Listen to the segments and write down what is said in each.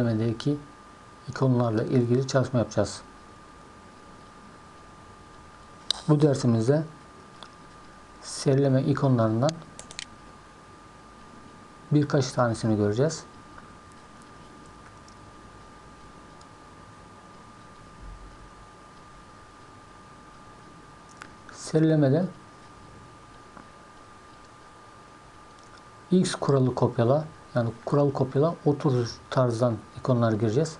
Serilemedeki ikonlarla ilgili çalışma yapacağız. Bu dersimizde serileme ikonlarından birkaç tanesini göreceğiz. Serilemede X kuralı kopyala yani kural kopyala otur tarzdan ikonlar gireceğiz.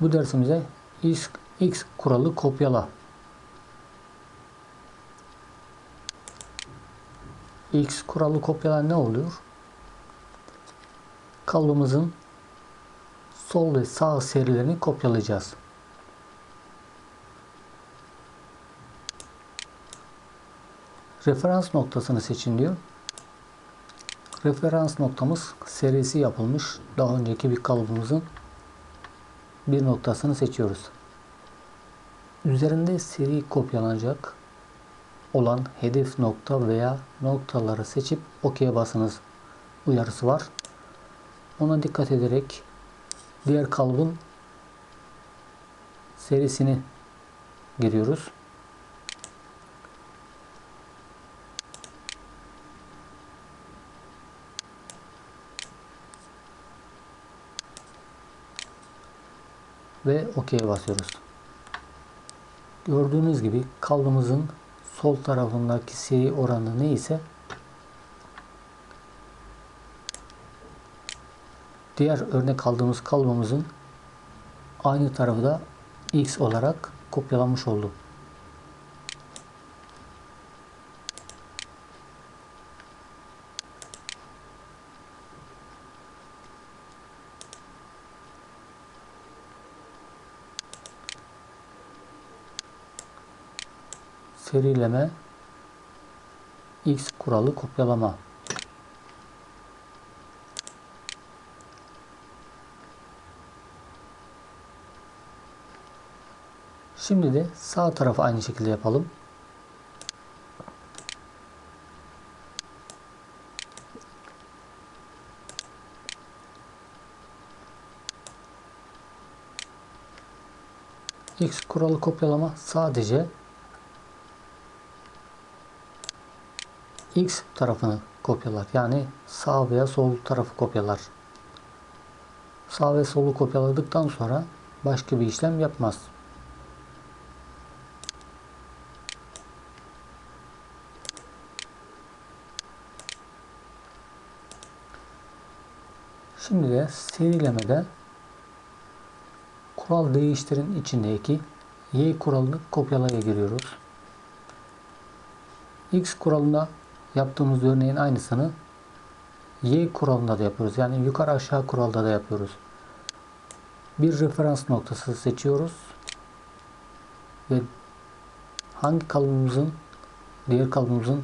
Bu dersimize X, kuralı kopyala. X kuralı kopyala ne oluyor? Kalıbımızın sol ve sağ serilerini kopyalayacağız. Referans noktasını seçin diyor. Referans noktamız serisi yapılmış. Daha önceki bir kalıbımızın bir noktasını seçiyoruz. Üzerinde seri kopyalanacak olan hedef nokta veya noktaları seçip OK'ye basınız uyarısı var. Ona dikkat ederek diğer kalıbın serisini giriyoruz. Ve OK'ye basıyoruz. Gördüğünüz gibi kalıbımızın sol tarafındaki seri oranı ne ise diğer örnek aldığımız kalıbımızın aynı tarafı da X olarak kopyalanmış oldu. Serileme x kuralı kopyalama Şimdi de sağ tarafı aynı şekilde yapalım. X kuralı kopyalama sadece X tarafını kopyalar. Yani sağ veya sol tarafı kopyalar. Sağ ve solu kopyaladıktan sonra başka bir işlem yapmaz. Şimdi de serilemede kural değiştirin içindeki y kuralını kopyalaya giriyoruz. X kuralına yaptığımız örneğin aynısını y kuralında da yapıyoruz. Yani yukarı aşağı kuralda da yapıyoruz. Bir referans noktası seçiyoruz. Ve hangi kalıbımızın diğer kalıbımızın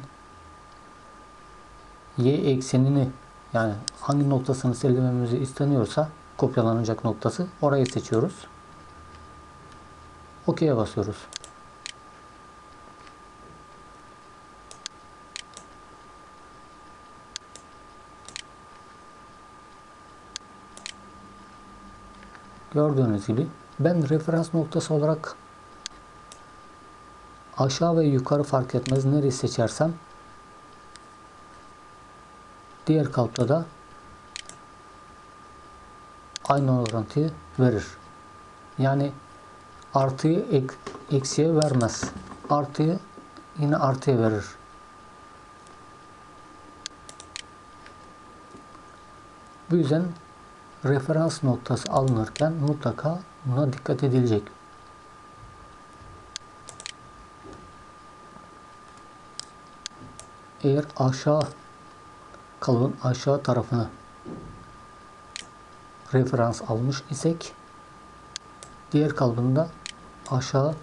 y eksenini yani hangi noktasını silmemizi isteniyorsa kopyalanacak noktası orayı seçiyoruz. OK'ye basıyoruz. Gördüğünüz gibi ben referans noktası olarak aşağı ve yukarı fark etmez nereyi seçersem diğer kalıpta da aynı orantıyı verir. Yani artıyı ek, eksiye vermez. Artıyı yine artıya verir. Bu yüzden referans noktası alınırken mutlaka buna dikkat edilecek. Eğer aşağı kalıbın aşağı tarafını referans almış isek diğer kalıbında aşağı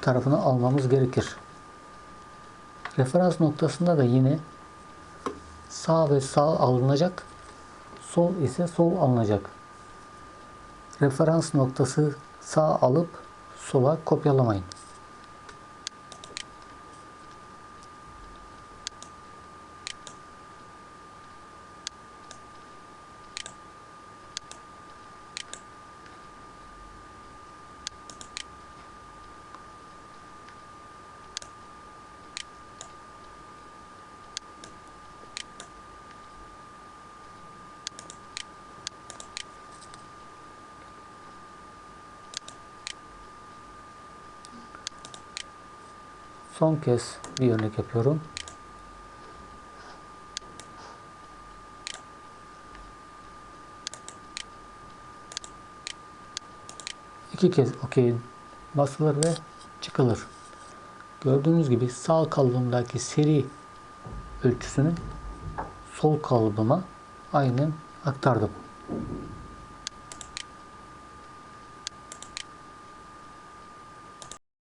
tarafını almamız gerekir. Referans noktasında da yine sağ ve sağ alınacak sol ise sol alınacak. Referans noktası sağ alıp sola kopyalamayın. Son kez bir örnek yapıyorum. İki kez OK basılır ve çıkılır. Gördüğünüz gibi sağ kalıbımdaki seri ölçüsünü sol kalıbıma aynen aktardım.